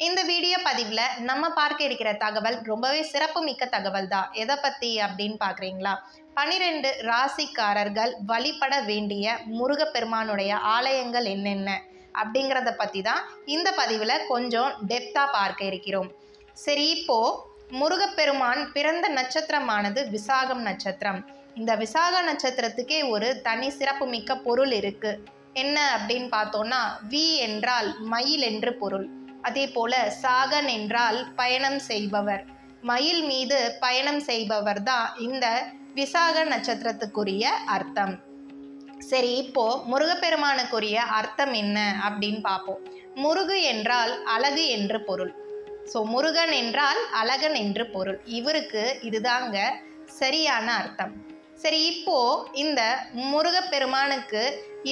இந்த வீடியோ பதிவில் நம்ம பார்க்க இருக்கிற தகவல் ரொம்பவே சிறப்பு மிக்க தகவல் தான் எதை பற்றி அப்படின்னு பார்க்குறீங்களா? பனிரெண்டு ராசிக்காரர்கள் வழிபட வேண்டிய முருகப்பெருமானுடைய ஆலயங்கள் என்னென்ன? அப்படிங்கிறத பற்றி தான் இந்த பதிவில் கொஞ்சம் டெப்த்தாக பார்க்க இருக்கிறோம். சரி இப்போது முருகப்பெருமான் பிறந்த நட்சத்திரமானது விசாகம் நட்சத்திரம். இந்த விசாக நட்சத்திரத்துக்கே ஒரு தனி சிறப்பு மிக்க பொருள் இருக்குது என்ன அப்படின்னு பார்த்தோன்னா வி என்றால் மயில் என்று பொருள். அதே போல சாகன் என்றால் பயணம் செய்பவர். மயில் மீது பயணம் செய்பவர் தான் இந்த விசாக நட்சத்திரத்துக்குரிய அர்த்தம். சரி இப்போ முருகப்பெருமானுக்குரிய அர்த்தம் என்ன அப்படின்னு பார்ப்போம். முருகு என்றால் அழகு என்று பொருள். ஸோ முருகன் என்றால் அழகன் என்று பொருள். இவருக்கு இதுதாங்க சரியான அர்த்தம். சரி இப்போ இந்த முருகப்பெருமானுக்கு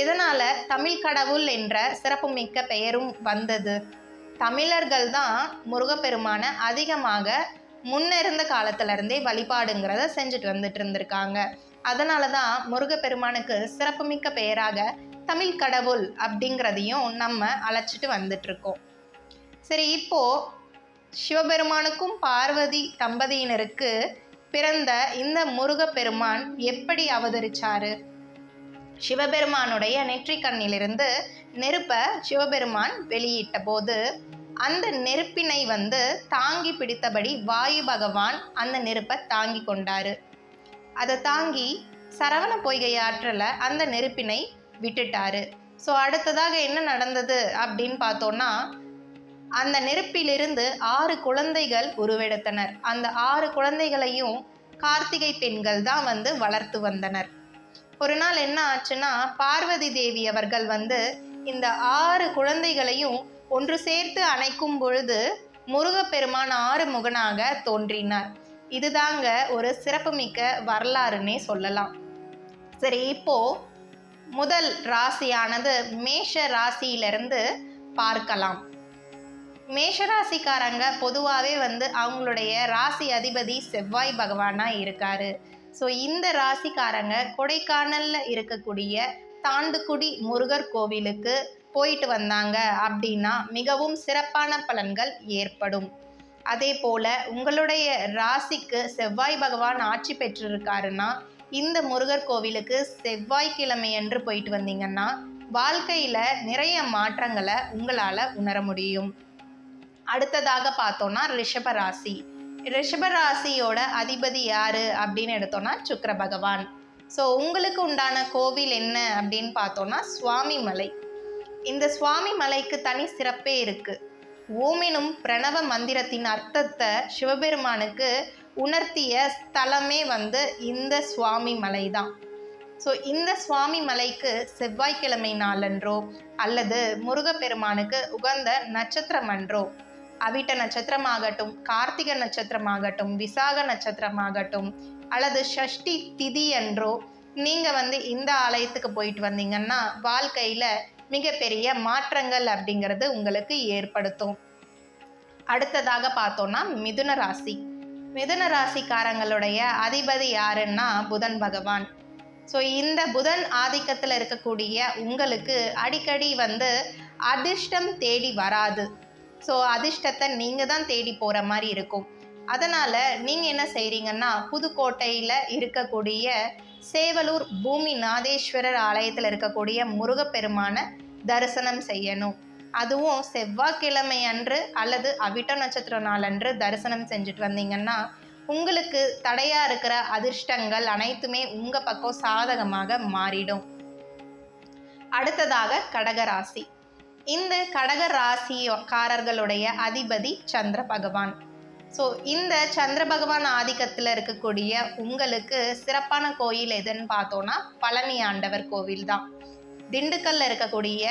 எதனால தமிழ் கடவுள் என்ற சிறப்புமிக்க பெயரும் வந்தது? தமிழர்கள் தான் முருகப்பெருமானை அதிகமாக முன்னிருந்த இருந்த இருந்தே வழிபாடுங்கிறத செஞ்சுட்டு வந்துட்டு இருந்திருக்காங்க. அதனால தான் முருகப்பெருமானுக்கு சிறப்புமிக்க பெயராக தமிழ் கடவுள் அப்படிங்கிறதையும் நம்ம அழைச்சிட்டு வந்துட்டுருக்கோம் சரி இப்போது சிவபெருமானுக்கும் பார்வதி தம்பதியினருக்கு பிறந்த இந்த முருகப்பெருமான் எப்படி அவதரிச்சாரு? சிவபெருமானுடைய நெற்றிக் கண்ணிலிருந்து நெருப்பை சிவபெருமான் வெளியிட்ட போது அந்த நெருப்பினை வந்து தாங்கி பிடித்தபடி வாயு பகவான் அந்த நெருப்பை தாங்கி கொண்டார். அதை தாங்கி சரவண பொய்கை ஆற்றல அந்த நெருப்பினை விட்டுட்டாரு. ஸோ அடுத்ததாக என்ன நடந்தது அப்படின்னு பார்த்தோன்னா அந்த நெருப்பிலிருந்து ஆறு குழந்தைகள் உருவெடுத்தனர். அந்த ஆறு குழந்தைகளையும் கார்த்திகை பெண்கள் தான் வந்து வளர்த்து வந்தனர். ஒரு நாள் என்ன ஆச்சுன்னா பார்வதி தேவி அவர்கள் வந்து இந்த ஆறு குழந்தைகளையும் ஒன்று சேர்த்து அணைக்கும் பொழுது முருகப்பெருமான் ஆறு முகனாக தோன்றினார். இதுதாங்க ஒரு சிறப்புமிக்க வரலாறுன்னே சொல்லலாம். சரி இப்போ முதல் ராசியானது மேஷ ராசியிலிருந்து பார்க்கலாம். மேஷராசிக்காரங்க பொதுவாகவே வந்து அவங்களுடைய ராசி அதிபதி செவ்வாய் பகவானாக இருக்காரு. ஸோ இந்த ராசிக்காரங்க கொடைக்கானலில் இருக்கக்கூடிய தாண்டுக்குடி முருகர் கோவிலுக்கு போயிட்டு வந்தாங்க அப்படின்னா மிகவும் சிறப்பான பலன்கள் ஏற்படும். அதே போல உங்களுடைய ராசிக்கு செவ்வாய் பகவான் ஆட்சி பெற்றிருக்காருன்னா இந்த முருகர் கோவிலுக்கு செவ்வாய்க்கிழமை என்று போயிட்டு வந்தீங்கன்னா வாழ்க்கையில நிறைய மாற்றங்களை உங்களால உணர முடியும். அடுத்ததாக பார்த்தோன்னா ரிஷப ராசி. ரிஷப ராசியோட அதிபதி யாரு அப்படின்னு எடுத்தோன்னா சுக்கர பகவான். ஸோ உங்களுக்கு உண்டான கோவில் என்ன அப்படின்னு பார்த்தோன்னா சுவாமி மலை. இந்த சுவாமி மலைக்கு தனி சிறப்பே இருக்குது ஓமினும் பிரணவ மந்திரத்தின் அர்த்தத்தை சிவபெருமானுக்கு உணர்த்திய ஸ்தலமே வந்து இந்த சுவாமி மலை தான் ஸோ இந்த சுவாமி மலைக்கு செவ்வாய்க்கிழமை நாளன்றோ அல்லது முருகப்பெருமானுக்கு உகந்த நட்சத்திரம் அன்றோ அவிட்ட நட்சத்திரமாகட்டும் கார்த்திகை நட்சத்திரமாகட்டும் விசாக நட்சத்திரமாகட்டும் அல்லது ஷஷ்டி திதி என்றோ நீங்கள் வந்து இந்த ஆலயத்துக்கு போயிட்டு வந்தீங்கன்னா வாழ்க்கையில் மிகப்பெரிய மாற்றங்கள் அப்படிங்கிறது உங்களுக்கு ஏற்படுத்தும். அடுத்ததாக பார்த்தோன்னா மிதுன ராசி. மிதுன ராசிக்காரங்களுடைய அதிபதி யாருன்னா புதன் பகவான். ஸோ இந்த புதன் ஆதிக்கத்தில் இருக்கக்கூடிய உங்களுக்கு அடிக்கடி வந்து அதிர்ஷ்டம் தேடி வராது. ஸோ அதிர்ஷ்டத்தை நீங்கள் தான் தேடி போகிற மாதிரி இருக்கும். அதனால் நீங்கள் என்ன செய்கிறீங்கன்னா புதுக்கோட்டையில் இருக்கக்கூடிய சேவலூர் பூமி நாதேஸ்வரர் ஆலயத்தில் இருக்கக்கூடிய முருகப்பெருமான தரிசனம் செய்யணும். அதுவும் செவ்வாய்க்கிழமை அன்று அல்லது அவிட்ட நட்சத்திர நாள் அன்று தரிசனம் செஞ்சுட்டு வந்தீங்கன்னா உங்களுக்கு தடையாக இருக்கிற அதிர்ஷ்டங்கள் அனைத்துமே உங்கள் பக்கம் சாதகமாக மாறிடும். அடுத்ததாக கடகராசி. இந்த கடகராசிக்காரர்களுடைய அதிபதி சந்திர பகவான். ஸோ இந்த சந்திர பகவான் ஆதிக்கத்தில் இருக்கக்கூடிய உங்களுக்கு சிறப்பான கோயில் எதுன்னு பார்த்தோன்னா பழனி ஆண்டவர் கோவில் தான். திண்டுக்கல்ல இருக்கக்கூடிய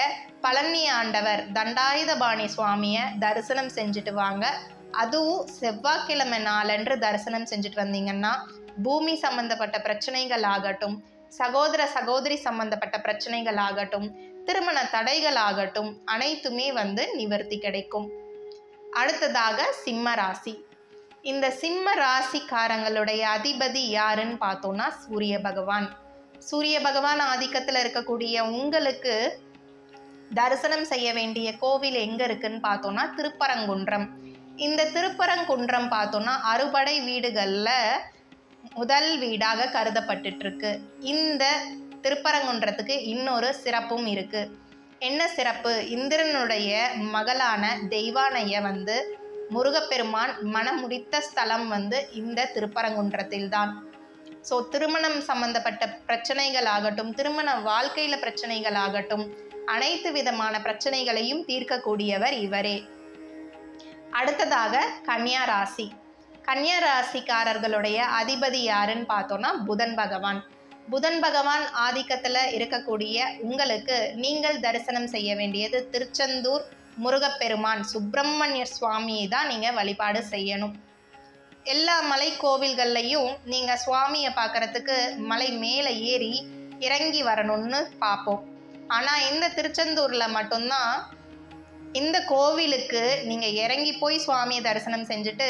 பழனி ஆண்டவர் தண்டாயுதபாணி சுவாமியை தரிசனம் செஞ்சுட்டு வாங்க. அதுவும் செவ்வாய்க்கிழமை நாளன்று தரிசனம் செஞ்சுட்டு வந்தீங்கன்னா பூமி சம்பந்தப்பட்ட பிரச்சனைகள் ஆகட்டும் சகோதர சகோதரி சம்பந்தப்பட்ட பிரச்சனைகள் ஆகட்டும் திருமண தடைகள் ஆகட்டும் அனைத்துமே வந்து நிவர்த்தி கிடைக்கும். அடுத்ததாக சிம்ம ராசி. இந்த சிம்ம ராசிக்காரங்களுடைய அதிபதி யாருன்னு பார்த்தோம்னா சூரிய பகவான். சூரிய பகவான் ஆதிக்கத்தில் இருக்கக்கூடிய உங்களுக்கு தரிசனம் செய்ய வேண்டிய கோவில் எங்கே இருக்குன்னு பார்த்தோம்னா திருப்பரங்குன்றம். இந்த திருப்பரங்குன்றம் பார்த்தோம்னா அறுபடை வீடுகளில் முதல் வீடாக கருதப்பட்டுருக்கு இந்த திருப்பரங்குன்றத்துக்கு இன்னொரு சிறப்பும் இருக்குது என்ன சிறப்பு? இந்திரனுடைய மகளான தெய்வானைய வந்து முருகப்பெருமான் மனமுடித்த ஸ்தலம் வந்து இந்த திருப்பரங்குன்றத்தில்தான். ஸோ திருமணம் சம்பந்தப்பட்ட பிரச்சனைகள் ஆகட்டும் திருமண வாழ்க்கையில் பிரச்சனைகள் ஆகட்டும் அனைத்து விதமான பிரச்சனைகளையும் தீர்க்கக்கூடியவர் இவரே. அடுத்ததாக கன்னியா ராசி. கன்னியா ராசிக்காரர்களுடைய அதிபதி யாருன்னு பார்த்தோன்னா புதன் பகவான். புதன் பகவான் ஆதிக்கத்தில் இருக்கக்கூடிய உங்களுக்கு நீங்கள் தரிசனம் செய்ய வேண்டியது திருச்செந்தூர் முருகப்பெருமான் சுப்பிரமணிய சுவாமியை தான் நீங்கள் வழிபாடு செய்யணும். எல்லா மலை கோவில்கள்லையும் நீங்கள் சுவாமியை பார்க்கறதுக்கு மலை மேலே ஏறி இறங்கி வரணும்னு பார்ப்போம். ஆனால் இந்த திருச்செந்தூரில் மட்டும்தான் இந்த கோவிலுக்கு நீங்கள் இறங்கி போய் சுவாமியை தரிசனம் செஞ்சுட்டு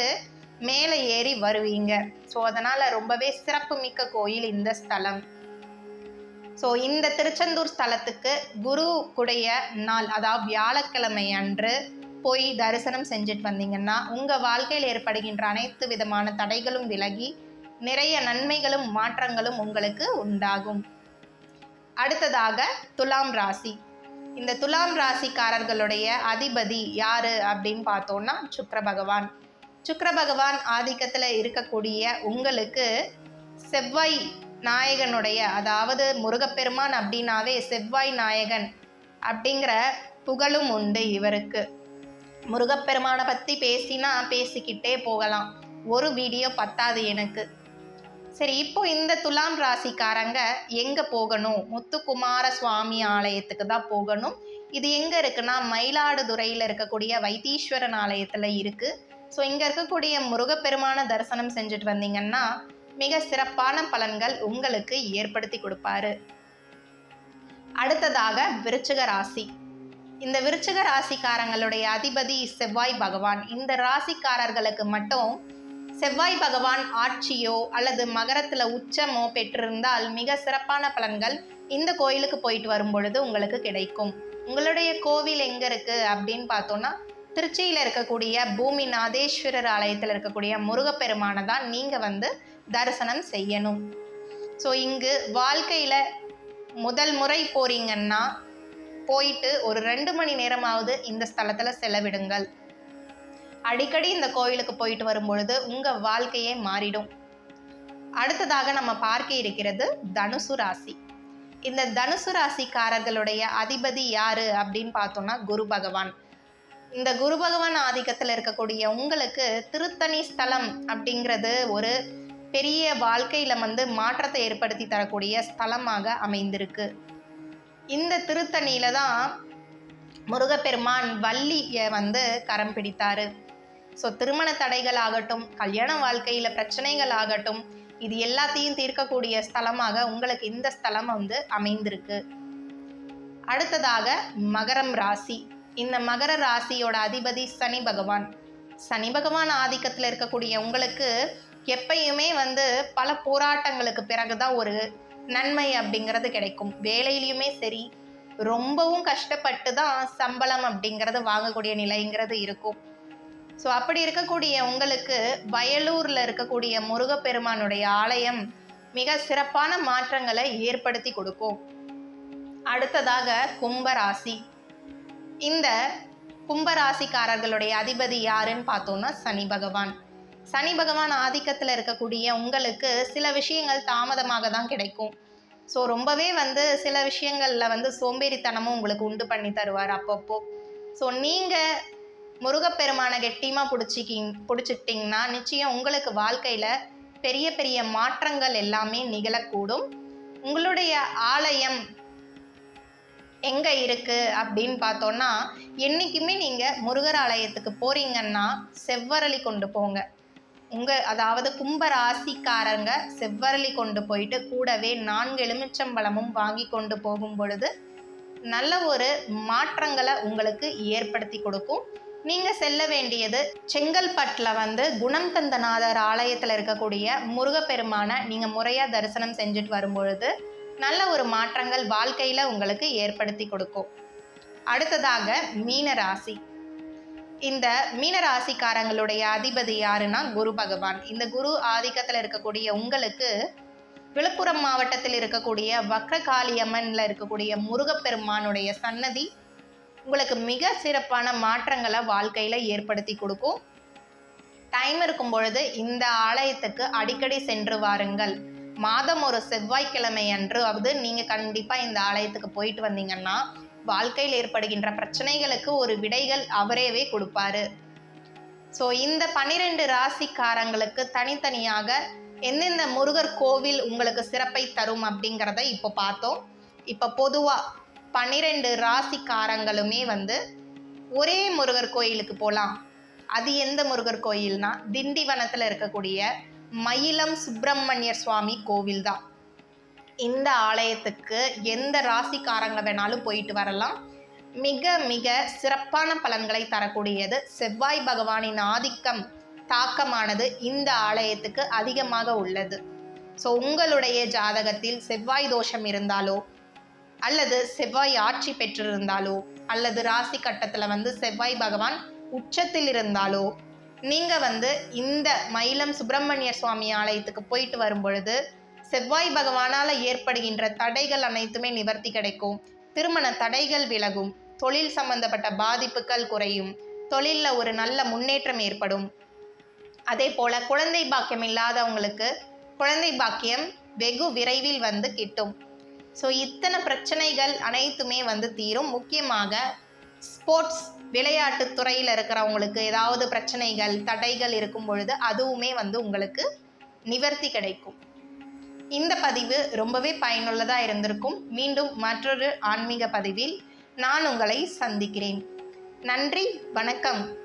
மேலே ஏறி வருவீங்க. ஸோ அதனால் ரொம்பவே சிறப்பு மிக்க கோயில் இந்த ஸ்தலம். ஸோ இந்த திருச்செந்தூர் ஸ்தலத்துக்கு குரு குடைய நாள் அதாவது வியாழக்கிழமை அன்று போய் தரிசனம் செஞ்சுட்டு வந்தீங்கன்னா உங்கள் வாழ்க்கையில் ஏற்படுகின்ற அனைத்து விதமான தடைகளும் விலகி நிறைய நன்மைகளும் மாற்றங்களும் உங்களுக்கு உண்டாகும். அடுத்ததாக துலாம் ராசி. இந்த துலாம் ராசிக்காரர்களுடைய அதிபதி யாரு அப்படின்னு பார்த்தோன்னா சுக்கர பகவான். சுக்கர பகவான் ஆதிக்கத்தில் இருக்கக்கூடிய உங்களுக்கு செவ்வாய் நாயகனுடைய அதாவது முருகப்பெருமான் அப்படின்னாவே செவ்வாய் நாயகன் அப்படிங்கிற புகழும் உண்டு இவருக்கு. முருகப்பெருமானை பற்றி பேசினா பேசிக்கிட்டே போகலாம். ஒரு வீடியோ பத்தாது எனக்கு. சரி இப்போ இந்த துலாம் ராசிக்காரங்க எங்கே போகணும்? முத்துக்குமார சுவாமி ஆலயத்துக்கு தான் போகணும். இது எங்கே இருக்குன்னா மயிலாடுதுறையில் இருக்கக்கூடிய வைத்தீஸ்வரன் ஆலயத்தில் இருக்குது ஸோ இங்கே இருக்கக்கூடிய முருகப்பெருமான தரிசனம் செஞ்சுட்டு வந்தீங்கன்னா மிக சிறப்பான பலன்கள் உங்களுக்கு ஏற்படுத்தி கொடுப்பாரு. அடுத்ததாக விருச்சிக ராசி. இந்த விருச்சிக ராசிக்காரங்களுடைய அதிபதி செவ்வாய் பகவான். இந்த ராசிக்காரர்களுக்கு மட்டும் செவ்வாய் பகவான் ஆட்சியோ அல்லது மகரத்தில் உச்சமோ பெற்றிருந்தால் மிக சிறப்பான பலன்கள் இந்த கோயிலுக்கு போயிட்டு வரும் பொழுது உங்களுக்கு கிடைக்கும். உங்களுடைய கோவில் எங்கே இருக்குது அப்படின்னு பார்த்தோன்னா திருச்சியில் இருக்கக்கூடிய பூமி நாதேஸ்வரர் ஆலயத்தில் இருக்கக்கூடிய முருகப்பெருமானை தான் நீங்கள் வந்து தரிசனம் செய்யணும். ஸோ இங்கு வாழ்க்கையில் முதல் முறை போறீங்கன்னா போயிட்டு ஒரு ரெண்டு மணி நேரமாவது இந்த ஸ்தலத்தில் செலவிடுங்கள். அடிக்கடி இந்த கோயிலுக்கு போயிட்டு வரும் பொழுது உங்கள் வாழ்க்கையே மாறிடும். அடுத்ததாக நம்ம பார்க்க இருக்கிறது தனுசு ராசி. இந்த தனுசு ராசிக்காரர்களுடைய அதிபதி யாரு அப்படின்னு பார்த்தோம்னா குரு பகவான். இந்த குரு பகவான் ஆதிக்கத்தில் இருக்கக்கூடிய உங்களுக்கு திருத்தணி ஸ்தலம் அப்படிங்கிறது ஒரு பெரிய வாழ்க்கையில் வந்து மாற்றத்தை ஏற்படுத்தி தரக்கூடிய ஸ்தலமாக அமைந்திருக்கு. இந்த திருத்தணியில தான் முருகப்பெருமான் வள்ளியை வந்து கரம் பிடித்தார். ஸோ திருமண தடைகள் ஆகட்டும் கல்யாண வாழ்க்கையில் பிரச்சனைகள் ஆகட்டும் இது எல்லாத்தையும் தீர்க்கக்கூடிய ஸ்தலமாக உங்களுக்கு இந்த ஸ்தலம் வந்து அமைந்திருக்கு. அடுத்ததாக மகரம் ராசி. இந்த மகர ராசியோட அதிபதி சனி பகவான். சனி பகவான் ஆதிக்கத்தில் இருக்கக்கூடிய உங்களுக்கு எப்பயுமே வந்து பல போராட்டங்களுக்கு பிறகுதான் ஒரு நன்மை அப்படிங்கிறது கிடைக்கும். வேலையிலையுமே சரி ரொம்பவும் கஷ்டப்பட்டு தான் சம்பளம் அப்படிங்கிறது வாங்கக்கூடிய நிலைங்கிறது இருக்கும். ஸோ அப்படி இருக்கக்கூடிய உங்களுக்கு வயலூரில் இருக்கக்கூடிய முருகப்பெருமானுடைய ஆலயம் மிக சிறப்பான மாற்றங்களை ஏற்படுத்தி கொடுக்கும். அடுத்ததாக கும்பராசி. இந்த கும்பராசிக்காரர்களுடைய அதிபதி யாருன்னு பார்த்தோம்னா சனி பகவான். சனி பகவான் ஆதிக்கத்தில் இருக்கக்கூடிய உங்களுக்கு சில விஷயங்கள் தாமதமாக தான் கிடைக்கும். ஸோ ரொம்பவே வந்து சில விஷயங்களில் வந்து சோம்பேறித்தனமும் உங்களுக்கு உண்டு பண்ணி தருவார் அப்பப்போ. ஸோ நீங்கள் முருகப்பெருமானை கெட்டியமாக பிடிச்சிக்கிங் பிடிச்சிக்கிட்டிங்கன்னா நிச்சயம் உங்களுக்கு வாழ்க்கையில் பெரிய பெரிய மாற்றங்கள் எல்லாமே நிகழக்கூடும். உங்களுடைய ஆலயம் எங்கே இருக்குது அப்படின்னு பார்த்தோன்னா என்றைக்குமே நீங்கள் முருகர் ஆலயத்துக்கு போகிறீங்கன்னா செவ்வரளி கொண்டு போங்க. உங்கள் அதாவது கும்ப ராசிக்காரங்க செவ்வரளி கொண்டு போயிட்டு கூடவே நான்கு எலுமிச்சம்பழமும் வாங்கி கொண்டு போகும் பொழுது நல்ல ஒரு மாற்றங்களை உங்களுக்கு ஏற்படுத்தி கொடுக்கும். நீங்கள் செல்ல வேண்டியது செங்கல்பட்டில் வந்து குணம் தந்தநாதர் ஆலயத்தில் இருக்கக்கூடிய முருகப்பெருமானை நீங்கள் முறையாக தரிசனம் செஞ்சுட்டு வரும்பொழுது நல்ல ஒரு மாற்றங்கள் வாழ்க்கையில் உங்களுக்கு ஏற்படுத்தி கொடுக்கும். அடுத்ததாக மீன ராசி இந்த மீன ராசிக்காரங்களுடைய அதிபதி யாருன்னா குரு பகவான். இந்த குரு ஆதிக்கத்தில் இருக்கக்கூடிய உங்களுக்கு விழுப்புரம் மாவட்டத்தில் இருக்கக்கூடிய வக்ரகாளியம்மனில் இருக்கக்கூடிய முருகப்பெருமானுடைய சன்னதி உங்களுக்கு மிக சிறப்பான மாற்றங்களை வாழ்க்கையில் ஏற்படுத்தி கொடுக்கும். டைம் இருக்கும் பொழுது இந்த ஆலயத்துக்கு அடிக்கடி சென்று வாருங்கள். மாதம் ஒரு செவ்வாய்க்கிழமை அது நீங்கள் கண்டிப்பாக இந்த ஆலயத்துக்கு போயிட்டு வந்தீங்கன்னா வாழ்க்கையில் ஏற்படுகின்ற பிரச்சனைகளுக்கு ஒரு விடைகள் அவரேவே கொடுப்பாரு. ஸோ இந்த பன்னிரெண்டு ராசிக்காரங்களுக்கு தனித்தனியாக எந்தெந்த முருகர் கோவில் உங்களுக்கு சிறப்பை தரும் அப்படிங்கிறத இப்போ பார்த்தோம். இப்போ பொதுவாக பன்னிரெண்டு ராசிக்காரங்களுமே வந்து ஒரே முருகர் கோயிலுக்கு போகலாம் அது எந்த முருகர் கோயில்னா திண்டிவனத்தில் இருக்கக்கூடிய மயிலம் சுப்பிரமணியர் சுவாமி கோவில் தான் இந்த ஆலயத்துக்கு எந்த ராசிக்காரங்க வேணாலும் போயிட்டு வரலாம். மிக மிக சிறப்பான பலன்களை தரக்கூடியது செவ்வாய் பகவானின் ஆதிக்கம் தாக்கமானது இந்த ஆலயத்துக்கு அதிகமாக உள்ளது. ஸோ உங்களுடைய ஜாதகத்தில் செவ்வாய் தோஷம் இருந்தாலோ அல்லது செவ்வாய் ஆட்சி பெற்றிருந்தாலோ அல்லது ராசி கட்டத்தில் வந்து செவ்வாய் பகவான் உச்சத்தில் இருந்தாலோ நீங்கள் வந்து இந்த மயிலம் சுப்பிரமணிய சுவாமி ஆலயத்துக்கு போயிட்டு வரும் பொழுது செவ்வாய் பகவானால் ஏற்படுகின்ற தடைகள் அனைத்துமே நிவர்த்தி கிடைக்கும். திருமண தடைகள் விலகும். தொழில் சம்பந்தப்பட்ட பாதிப்புகள் குறையும். தொழிலில் ஒரு நல்ல முன்னேற்றம் ஏற்படும். அதே போல் குழந்தை பாக்கியம் இல்லாதவங்களுக்கு குழந்தை பாக்கியம் வெகு விரைவில் வந்து கிட்டும். ஸோ இத்தனை பிரச்சனைகள் அனைத்துமே வந்து தீரும். முக்கியமாக ஸ்போர்ட்ஸ் விளையாட்டு துறையில் இருக்கிறவங்களுக்கு ஏதாவது பிரச்சனைகள் தடைகள் இருக்கும் பொழுது அதுவுமே வந்து உங்களுக்கு நிவர்த்தி கிடைக்கும். இந்த பதிவு ரொம்பவே பயனுள்ளதாக இருந்திருக்கும். மீண்டும் மற்றொரு ஆன்மீக பதிவில் நான் உங்களை சந்திக்கிறேன். நன்றி வணக்கம்.